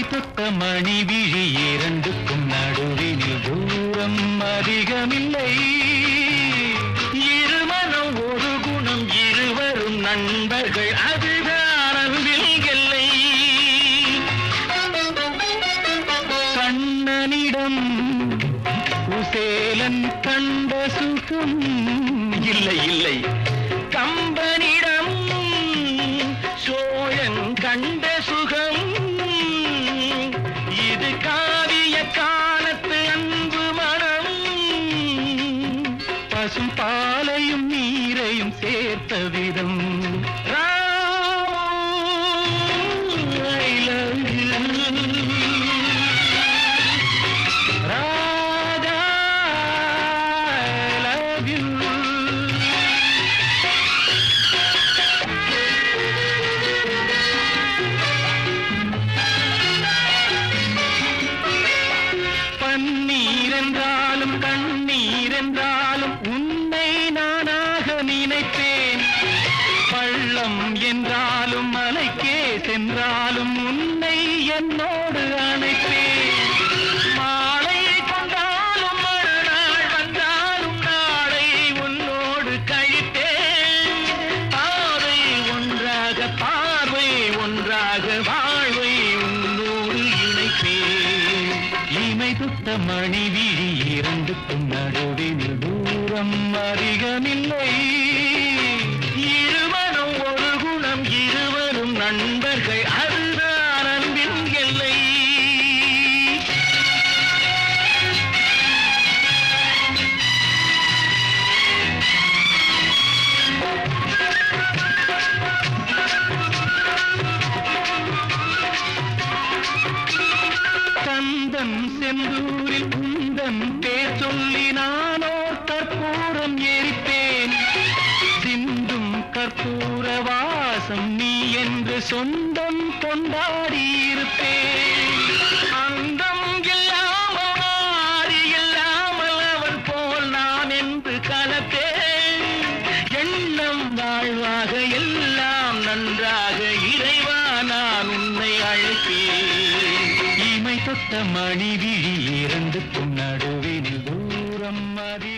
இமை தொட்ட மணி விழி இரண்டுக்கும் நடுவினில் தூரம் அதிகமில்லை. இருமனம் ஒரு குணம் இருவரும் நண்பர்கள் அதுதான் அன்பில் எல்லை. கண்ணனிடம் குசேலன் கண்ட சுகம். இல்லை இல்லை. பசும் பாலையும் நீரையும் சேர்த்த விதம். ராமோ, வெள்ளம் என்றாலும் மலைக்கே சென்றாலும் உன்னை என்னோடு அணைப்பே மாலை கொண்டாலும் மறுநாள் வந்தாலும் நாளை உன்னோடு கழித்தேன் பாதை ஒன்றாக பார்வை ஒன்றாக வாழ்வை உன்னோடு இணைப்பே இமை தொட்ட மணி விழி இரண்டுக்கும் நடுவினில் தூரம் அதிகமில்லை. ஊரில் உந்தன் பேர் சொல்லி நானோ கற்பூரம் எரிப்பேன். சிந்தும் கற்பூர வாசம் நீ என்று சொந்தம் கொண்டாடி இருப்பேன் அந்தம் இல்லாமல் ஆடி இல்லாமல் அவன் போல் நான் என்று கலப்பேன். எண்ணம் வாழ்வாக எல்லாம் நன்றாக மணிவிழி இரண்டுக்கும் நடுவினில் தூரம் மதி